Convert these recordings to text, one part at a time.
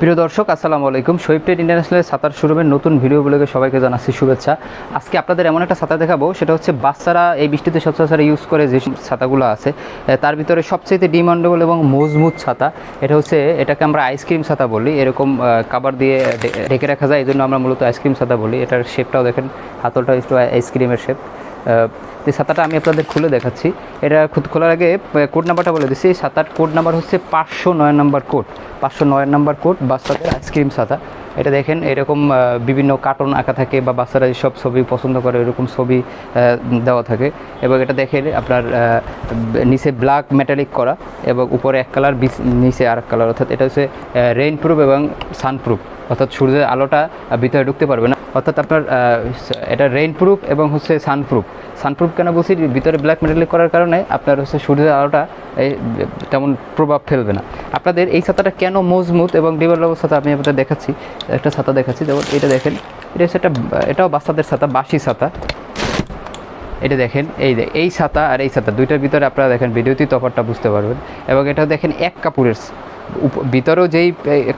প্রিয় দর্শক, আসসালামু আলাইকুম। শহীদ ট্রেড ইন্টারন্যাশনাল সাঁতার শোরুমের নতুন ভিডিওগুলোকে সবাইকে জানাচ্ছি শুভেচ্ছা। আজকে আপনাদের এমন একটা ছাতা দেখাবো, সেটা হচ্ছে বাচ্চারা এই বৃষ্টিতে সচরাচর ইউজ করে যে ছাতাগুলো আছে তার ভিতরে সবচেয়ে ডিমান্ডেবল এবং মজবুত ছাতা এটা হচ্ছে এটাকে আমরা আইসক্রিম ছাতা বলি। এরকম কাবার দিয়ে ঢেকে রাখা যায় এই জন্য আমরা মূলত আইসক্রিম ছাতা বলি। এটার শেপটাও দেখেন হাতলটা একটু আইসক্রিমের শেপ এই ছাতাটা আমি আপনাদের খুলে দেখাচ্ছি। এটা খোলার আগে কোড নাম্বারটা বলে দিচ্ছি। ছাতার কোড নাম্বার হচ্ছে পাঁচশো নয় নাম্বার কোড পাঁচশো নয় নাম্বার কোড বাচ্চাদের আইসক্রিম ছাতা এটা দেখেন, এরকম বিভিন্ন কার্টুন আঁকা থাকে বা বাচ্চারা যেসব ছবি পছন্দ করে এরকম ছবি দেওয়া থাকে। এবং এটা দেখেন, আপনার নিচে ব্ল্যাক মেটালিক করা এবং উপরে এক কালার নিচে আর এক কালার অর্থাৎ এটা হচ্ছে রেইন প্রুফ এবং সানপ্রুফ অর্থাৎ সূর্যের আলোটা ভিতরে ঢুকতে পারবে না। অর্থাৎ আপনার এটা রেইন প্রুফ এবং হচ্ছে সানপ্রুফ সানপ্রুফ কেন বলছি? ভিতরে ব্ল্যাক মেটালিক করার কারণে আপনার হচ্ছে সূর্যের আলোটা এই, তেমন প্রভাব ফেলবে না। আপনাদের এই ছাতাটা কেন মজবুত এবং ডিবেলেবল ছাতা আমি আপনাদের দেখাচ্ছি। একটা ছাতা দেখাচ্ছি, যেমন এটা দেখেন। এটা হচ্ছে একটা, এটাও বাচ্চাদের ছাতা বাসি ছাতা। এটা দেখেন, এই এই ছাতা আর এই ছাতা, দুইটার ভিতরে আপনারা দেখেন ভিডিওতেই তফাৎটা বুঝতে পারবেন। এবং এটা দেখেন এক কাপড়ের ভিতরেও যেই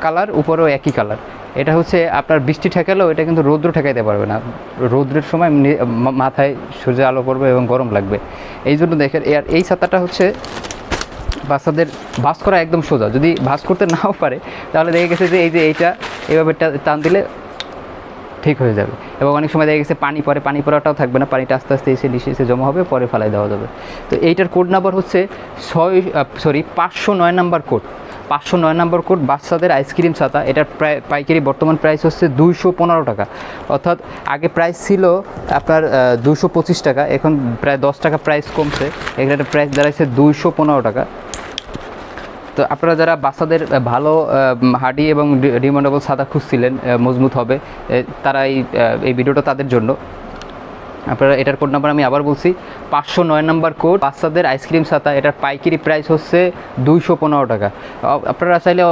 কালার উপরেও একই কালার এটা হচ্ছে আপনার বৃষ্টি ঠেকালেও এটা কিন্তু রৌদ্র ঠেকাইতে পারবে না। রৌদ্রের সময় মাথায় সূর্যের আলো পড়বে এবং গরম লাগবে। এই জন্য দেখেন আর এই ছাতাটা হচ্ছে বাচ্চাদের ভাস করা একদম সোজা। যদি ভাস করতে নাও পারে, তাহলে দেখে গেছে যে এই যে এইটা এইভাবে টা- টান দিলে ঠিক হয়ে যাবে। এবং অনেক সময় দেখা গেছে পানি পরে পানি পড়াটাও থাকবে না। পানিটা আস্তে আস্তে এসে নিচে এসে জমা হবে, পরে ফালাই দেওয়া যাবে। তো এইটার কোড নাম্বার হচ্ছে ছয় সরি পাঁচশো নয় নাম্বার কোড পাঁচশো নয় নম্বর কোড বাচ্চাদের আইসক্রিম ছাতা। এটার প্রায় পাইকারি বর্তমান প্রাইস হচ্ছে দুইশো পনেরো টাকা। অর্থাৎ আগে প্রাইস ছিল আপনার দুশো পঁচিশ টাকা, এখন প্রায় দশ টাকা প্রাইস কমছে। এখানে প্রাইস দাঁড়াইছে দুইশো পনেরো টাকা। তো আপনারা যারা বাচ্চাদের ভালো হাডি এবং ডিমান্ডেবল সাদা খুঁজছিলেন মজবুত হবে তারা এই ভিডিওটা তাদের জন্য। আপনারা এটার কোড নাম্বার আমি আবার বলছি, পাঁচশো নয় নাম্বার কোড বাচ্চাদের আইসক্রিম ছাতা, এটার পাইকারি প্রাইস হচ্ছে দুইশো পনেরো টাকা। আপনারা চাইলে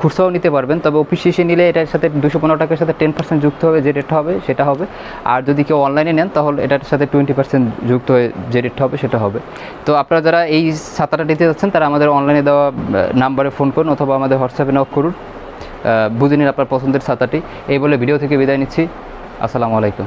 খুচরাও নিতে পারবেন, তবে অফিস শেষে নিলে এটার সাথে দুশো পনেরো টাকার সাথে টেন পার্সেন্ট যুক্ত হবে যে রেটটা হবে, সেটা হবে। আর যদি কেউ অনলাইনে নেন, তাহলে এটার সাথে টোয়েন্টি পার্সেন্ট যুক্ত হয়ে যে রেটটা হবে, সেটা হবে। তো আপনারা যারা এই ছাতাটা নিতে যাচ্ছেন, তারা আমাদের অনলাইনে দেওয়া নাম্বারে ফোন করুন অথবা আমাদের হোয়াটসঅ্যাপে নক করুন। বুঝে নিন আপনার পছন্দের ছাতাটি। এই বলে ভিডিও থেকে বিদায় নিচ্ছি। আসসালামু আলাইকুম।